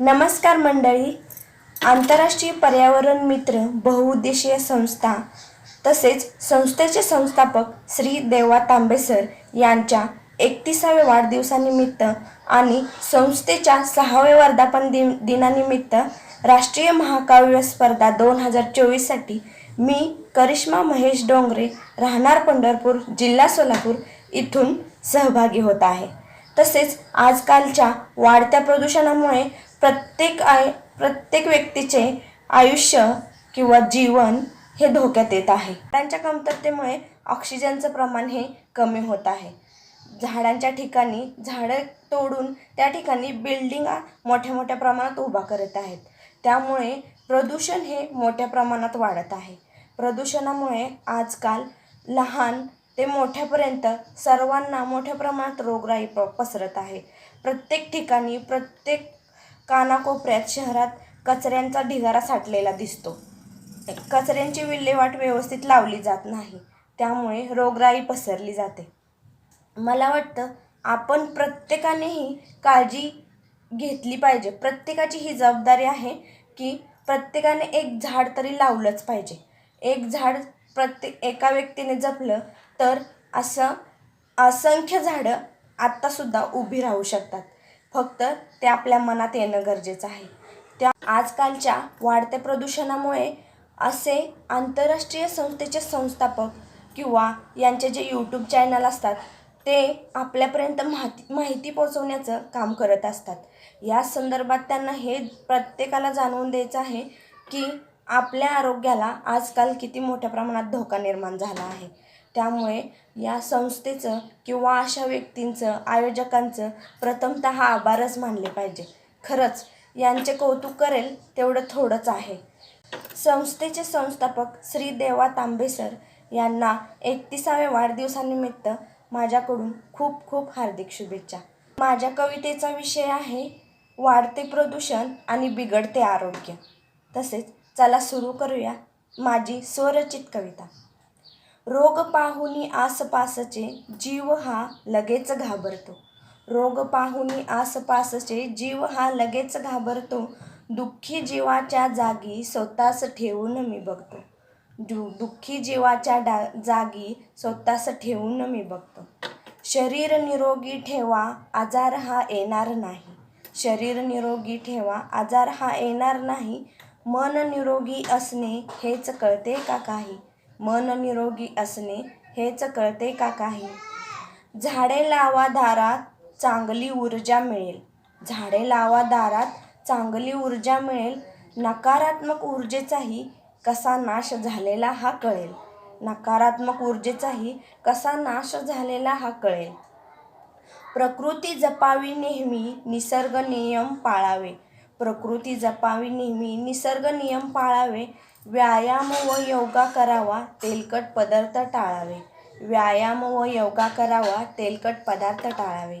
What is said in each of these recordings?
नमस्कार मंडळी. आंतरराष्ट्रीय पर्यावरण मित्र बहुउद्देशीय संस्था तसेच संस्थेचे संस्थापक श्री देवा तांबे सर यांच्या एकतीसाव्या वाढदिवसानिमित्त आणि संस्थेच्या सहाव्या वर्धापन दिन दिनानिमित्त राष्ट्रीय महाकाव्य स्पर्धा दोन हजार चोवीससाठी मी करिश्मा महेश डोंगरे राहणार पंढरपूर जिल्हा सोलापूर इथून सहभागी होत आहे. तसेच आजकालच्या वाढत्या प्रदूषणामुळे प्रत्येक आय प्रत्येक व्यक्तीचे आयुष्य किंवा जीवन हे धोक्यात येत आहे. त्यांच्या कमतरतेमुळे ऑक्सिजनचं प्रमाण हे कमी होत आहे. झाडांच्या ठिकाणी झाडं तोडून त्या ठिकाणी बिल्डिंगा मोठ्या मोठ्या प्रमाणात उभा करत आहेत. त्यामुळे प्रदूषण हे मोठ्या प्रमाणात वाढत आहे. प्रदूषणामुळे आजकाल लहान ते मोठ्यापर्यंत सर्वांना मोठ्या प्रमाणात रोगराई प पसरत आहे. प्रत्येक ठिकाणी प्रत्येक कानाकोपऱ्यात शहरात कचऱ्यांचा ढिगारा साठलेला दिसतो. कचऱ्यांची विल्हेवाट व्यवस्थित लावली जात नाही. त्यामुळे रोगराई पसरली जाते. मला वाटतं आपण प्रत्येकानेही काळजी घेतली पाहिजे. प्रत्येकाची ही जबाबदारी आहे की प्रत्येकाने एक झाड तरी लावलंच पाहिजे. एक झाड प्रत्येक एका व्यक्तीने जपलं तर असं असंख्य झाडं आत्तासुद्धा उभी राहू शकतात. फक्त ते आपल्या मनात येणं गरजेचं आहे. त्या आजकालच्या वाढत्या प्रदूषणामुळे असे आंतरराष्ट्रीय संस्थेचे संस्थापक किंवा यांचे जे यूट्यूब चॅनल असतात ते आपल्यापर्यंत माहिती माहिती पोचवण्याचं काम करत असतात. या संदर्भात त्यांना हे प्रत्येकाला जाणवून द्यायचं आहे की आपल्या आरोग्याला आजकाल किती मोठ्या प्रमाणात धोका निर्माण झाला आहे. त्यामुळे या संस्थेचं किंवा अशा व्यक्तींचं आयोजकांचं प्रथमतः आभारच मानले पाहिजे. खरंच यांचे कौतुक करेल तेवढं थोडंच आहे. संस्थेचे संस्थापक श्री देवा तांबे सर यांना एकतीसाव्या वाढदिवसानिमित्त माझ्याकडून खूप खूप हार्दिक शुभेच्छा. माझ्या कवितेचा विषय आहे वाढते प्रदूषण आणि बिघडते आरोग्य. तसेच चला सुरू करूया माझी स्वरचित कविता. रोग पाहुनी आसपासचे जीव हा लगेच घाबरतो. रोग पाहुनी आसपासचे जीव हा लगेच घाबरतो. दुःखी जीवाच्या जागी स्वतःच ठेवून मी बघतो. दु दुःखी जीवाच्या डा जागी स्वतःच ठेवून मी बघतो. शरीर निरोगी ठेवा आजार हा येणार नाही. शरीर निरोगी ठेवा आजार हा येणार नाही. मन निरोगी असणे हेच कळते का काही? मन निरोगी असणे हेच कळते का काही? झाडे लावा दारात चांगली ऊर्जा मिळेल. झाडे लावा दारात चांगली ऊर्जा मिळेल. नकारात्मक ऊर्जेचाही कसा नाश झालेला हा कळेल. नकारात्मक ऊर्जेचाही कसा नाश झालेला हा कळेल. प्रकृती जपावी नेहमी निसर्ग नियम पाळावे. प्रकृती जपावी नेहमी निसर्ग नियम पाळावे व्यायाम व योगा करावा तेलकट पदार्थ टाळावे. व्यायाम व योगा करावा तेलकट पदार्थ टाळावे.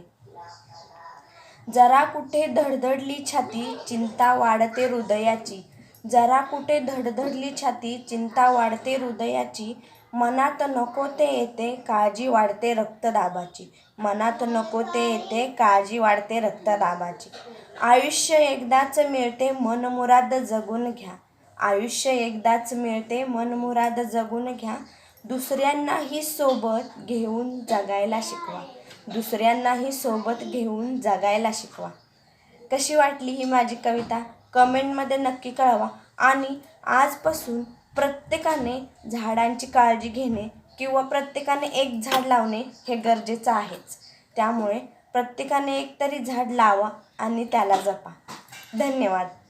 जरा कुठे धडधडली छाती चिंता वाढते हृदयाची. जरा कुठे धडधडली छाती चिंता वाढते हृदयाची. मनात नको ते येते काळजी वाढते रक्तदाबाची. मनात नको ते येते काळजी वाढते रक्तदाबाची. आयुष्य एकदाच मिळते मनमुराद जगून घ्या. आयुष्य एकदाच मिळते मनमुराद जगून घ्या. दुसऱ्यांनाही सोबत घेऊन जगायला शिकवा. दुसऱ्यांनाही सोबत घेऊन जगायला शिकवा. कशी वाटली ही माझी कविता? कमेंटमध्ये नक्की कळवा. आणि आजपासून प्रत्येकाने झाडांची काळजी घेणे किंवा प्रत्येकाने एक झाड लावणे हे गरजेचं आहेच. त्यामुळे प्रत्येकाने एक तरी झाड लावा आणि त्याला जपा. धन्यवाद.